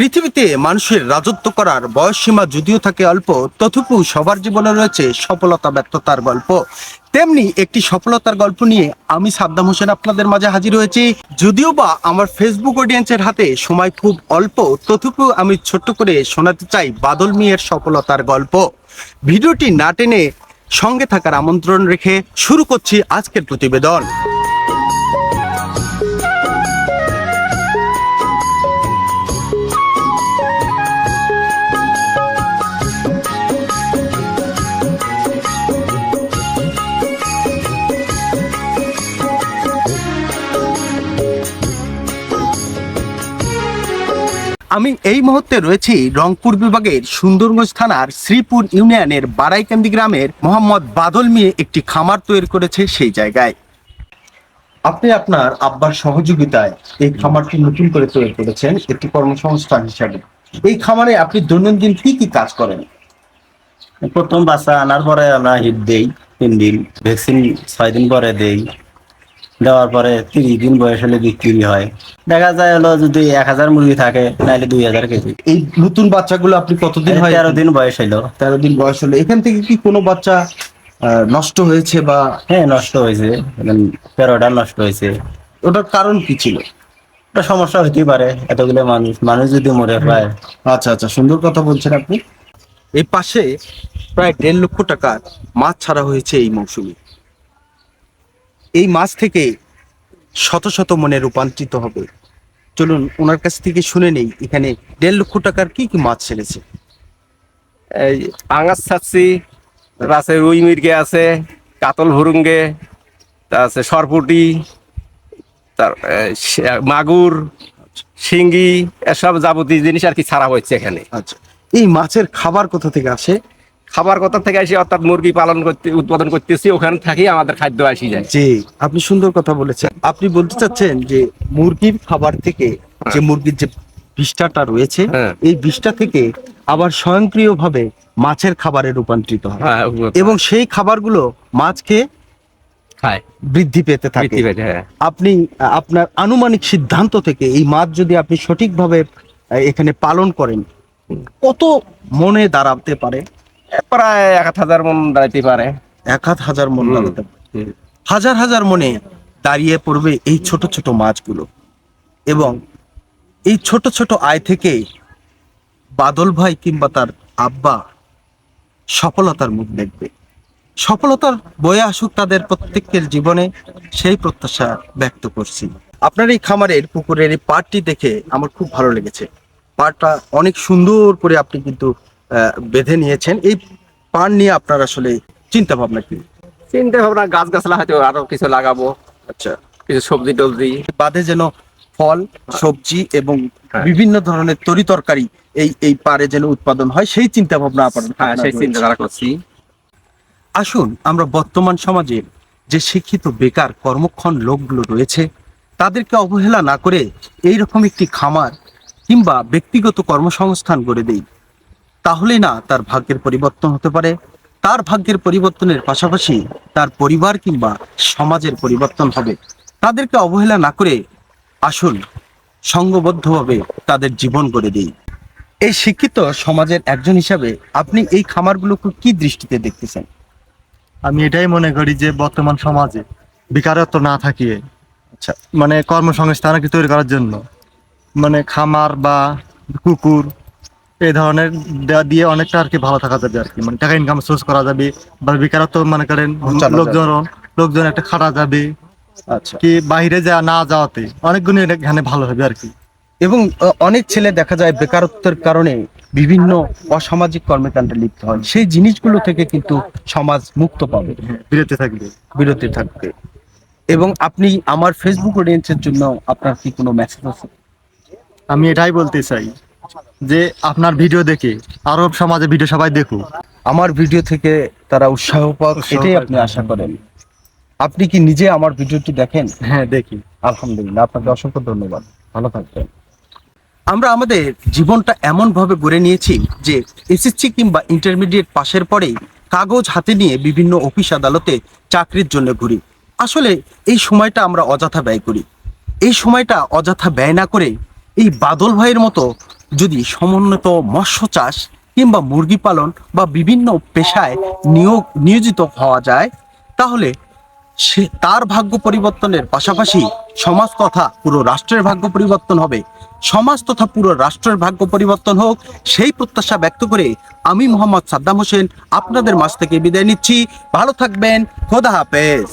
দুনিয়াতে মানুষের রাজত্ব করার বয়সসীমা যদিও থাকে অল্প, তথুপু সবার জীবনে রয়েছে সফলতা, ব্যর্থতার গল্প। তেমনি একটি সফলতার গল্প নিয়ে আমি সাদ্দাম হোসেন আপনাদের মাঝে হাজির হয়েছি। যদিও বা আমার ফেসবুক অডিয়েন্সের হাতে সময় খুব অল্প তথুপু আমি ছোট্ট করে শোনাতে চাই বাদল মিয়ার সফলতার গল্প। ভিডিওটি না টেনে সঙ্গে থাকার আমন্ত্রণ রেখে শুরু করছি আজকের প্রতিবেদন। আমি এই মুহূর্তে রয়েছি রংপুর বিভাগের সুন্দরগঞ্জ থানার শ্রীপুর ইউনিয়নের বারাইকান্দি গ্রামের মোহাম্মদ বাদল মিয়ে একটি খামার তৈরি করেছে সেই জায়গায়। আপনি আপনার আব্বার সহযোগিতায় এই খামারটি নতুন করে তৈরি করেছেন একটি কর্মসংস্থান হিসাবে। এই খামারে আপনি দৈনন্দিন কি কি কাজ করেন? প্রথম বাচ্চা আনার পরে আমরা হিট দেই, তিন দিন, ভ্যাকসিন ছয় দিন পরে দেই। দেওয়ার পরে তিরিশ দিন বয়স হলে বিক্রি হয়। দেখা যায় হলো যদি এক হাজার মুরগি থাকে নাহলে দুই হাজার কেজি। এই নতুন বাচ্চাগুলো আপনি কতদিন হয়? তেরো দিন বয়স হইল। তেরো দিন বয়স হলো এখান থেকে কি কোনো বাচ্চা আহ, নষ্ট হয়েছে বা হ্যাঁ নষ্ট হয়েছে। তেরোটা নষ্ট হয়েছে। ওটার কারণ কি ছিল? ওটা সমস্যা হতেই পারে এতগুলো মানুষ। মানুষ যদি মরে পায় আচ্ছা আচ্ছা সুন্দর কথা বলছেন আপনি। এই পাশে প্রায় দেড় লক্ষ টাকার মাছ ছাড়া হয়েছে এই মৌসুমে। এই মাছ থেকে শত শত মনে রূপান্তরিত হবে। চলুন ওনার কাছ থেকে শুনে নেই এখানে দেড় লক্ষ টাকার কি কি মাছ ছেড়েছে এই পাঙাশ ছাড়ছি আছে রুই মির্গে আছে কাতল ভুরুঙ্গে তার আছে সরপুটি তার মাগুর শিঙ্গি এসব যাবতীয় জিনিস আর কি ছাড়া হয়েছে এখানে। আচ্ছা এই মাছের খাবার কোথা থেকে আসে? খাবার কথা থেকে আসি অর্থাৎ মুরগি পালন করতে উৎপাদন করতেছি ওখান থেকেই আমাদের খাদ্য আসি যায়। যে আপনি সুন্দর কথা বলেছেন। আপনি বলতে চাচ্ছেন যে মুরগির খাবার থেকে যে মুরগির যে বিষ্ঠাটা রয়েছে হ্যাঁ। এই বিষ্ঠা থেকে আবার স্বয়ংক্রিয়ভাবে মাছের খাবারে রূপান্তরিত হয়। হ্যাঁ এবং সেই খাবারগুলো মাছকে খায় বৃদ্ধি পেতে থাকে। হ্যাঁ। আপনি আপনার আনুমানিক সিদ্ধান্ত থেকে এই মাছ যদি আপনি সঠিকভাবে এখানে পালন করেন কত মনে দাঁড়াতে পারে? প্রায় এক হাজার মন দাঁড়াইতে পারে। এক হাত হাজার মন। দাঁড়াতে হাজার হাজার মনে দাঁড়িয়ে পড়বে এই ছোট ছোট মাছগুলো। এবং এই ছোট ছোট আয় থেকে বাদল ভাই কিংবা তার আব্বা সফলতার মুখ দেখবে। সফলতার বয়ে আসুক তাদের প্রত্যেকের জীবনে সেই প্রত্যাশা ব্যক্ত করছি। আপনার এই খামারের পুকুরের এই পাটটি দেখে আমার খুব ভালো লেগেছে। পাটটা অনেক সুন্দর করে আপনি কিন্তু বেঁধে নিয়েছেন। এই পাট নিয়ে আপনার আসলে চিন্তা ভাবনা কি? চিন্তা ভাবনা গাছ গাছলা হয়তো আরও কিছু লাগাবো। আচ্ছা। কিছু সবজি টবজি। বাদে যেন ফল সবজি এবং হ্যাঁ। বিভিন্ন ধরনের তরি তরকারি এই এই পারে যেন উৎপাদন হয় সেই চিন্তা ভাবনা আপনার হ্যাঁ সেই। চিন্তাধারা করছি। আসুন আমরা বর্তমান সমাজের যে শিক্ষিত বেকার কর্মক্ষণ লোকগুলো রয়েছে তাদেরকে অবহেলা না করে এই রকম একটি খামার কিংবা ব্যক্তিগত কর্মসংস্থান গড়ে দেই। তাহলে না তার ভাগ্যের পরিবর্তন হতে পারে। তার ভাগ্যের পরিবর্তনের পাশাপাশি তার পরিবার কিংবা সমাজের পরিবর্তন হবে। তাদেরকে অবহেলা না করে আসুন সংঘবদ্ধভাবে তাদের জীবন গড়ে দিই। এই শিক্ষিত সমাজের একজন হিসাবে আপনি এই খামারগুলোকে কি দৃষ্টিতে দেখতেছেন? আমি এটাই মনে করি যে বর্তমান সমাজে বেকারত্ব না থাকিয়ে আচ্ছা। মানে কর্মসংস্থান তৈরি করার জন্য মানে খামার বা কুকুর এই ধরনের দিয়ে অনেকটা আর কি ভালো থাকা যাবে আর কি। মানে টাকা ইনকাম সোর্স করা যাবে বা বেকারত্ব মনে করেন লোকজন লোকজন একটা খাটা যাবে আচ্ছা। কি বাইরে যা না যাওয়াতে। অনেক গুণে এখানে ভালো হবে আর কি। এবং অনেক ছেলে দেখা যায় বেকারত্বের কারণে বিভিন্ন অসামাজিক কর্মকাণ্ডে লিপ্ত হয়। সেই জিনিসগুলো থেকে কিন্তু সমাজ মুক্ত পাবে। বিরতি থাকবে। বিরতি থাকবে। এবং আপনি আমার ফেসবুক অডিয়েন্সের জন্য আপনার কি কোনো মেসেজ আছে? আমি এটাই বলতে চাই। যে আপনার ভিডিও দেখে আরব সমাজে ভিডিও সবাই দেখুক। আমার ভিডিও থেকে তারা উৎসাহ পাক এটাই আপনি আশা করেন। আপনি কি নিজে আমার ভিডিওটি দেখেন? হ্যাঁ দেখি। আলহামদুলিল্লাহ আপনাকে অসংখ্য ধন্যবাদ। ভালো থাকবেন। আমরা আমাদের জীবনটা এমন ভাবে গড়ে নিয়েছি যে এসএসসি কিংবা ইন্টারমিডিয়েট পাশের পরেই কাগজ হাতে নিয়ে বিভিন্ন অফিস আদালতে চাকরির জন্য ঘুরি। আসলে এই সময়টা আমরা অযথা ব্যয় করি। এই সময়টা অযথা ব্যয় না করে এই বাদল ভাইয়ের মতো যদি সমুন্নত মৎস্য চাষ কিংবা মুরগি পালন বা বিভিন্ন পেশায় নিয়োগ, নিয়োজিত হওয়া যায়, তাহলে সে, তার ভাগ্য পরিবর্তনের পাশাপাশি সমাজ তথা পুরো রাষ্ট্রের ভাগ্য পরিবর্তন হবে। সমাজ তথা পুরো রাষ্ট্রের ভাগ্য পরিবর্তন হোক, সেই প্রত্যাশা ব্যক্ত করে আমি মোহাম্মদ সাদ্দাম হোসেন আপনাদের মাছ থেকে বিদায় নিচ্ছি। ভালো থাকবেন, খোদা হাফেজ।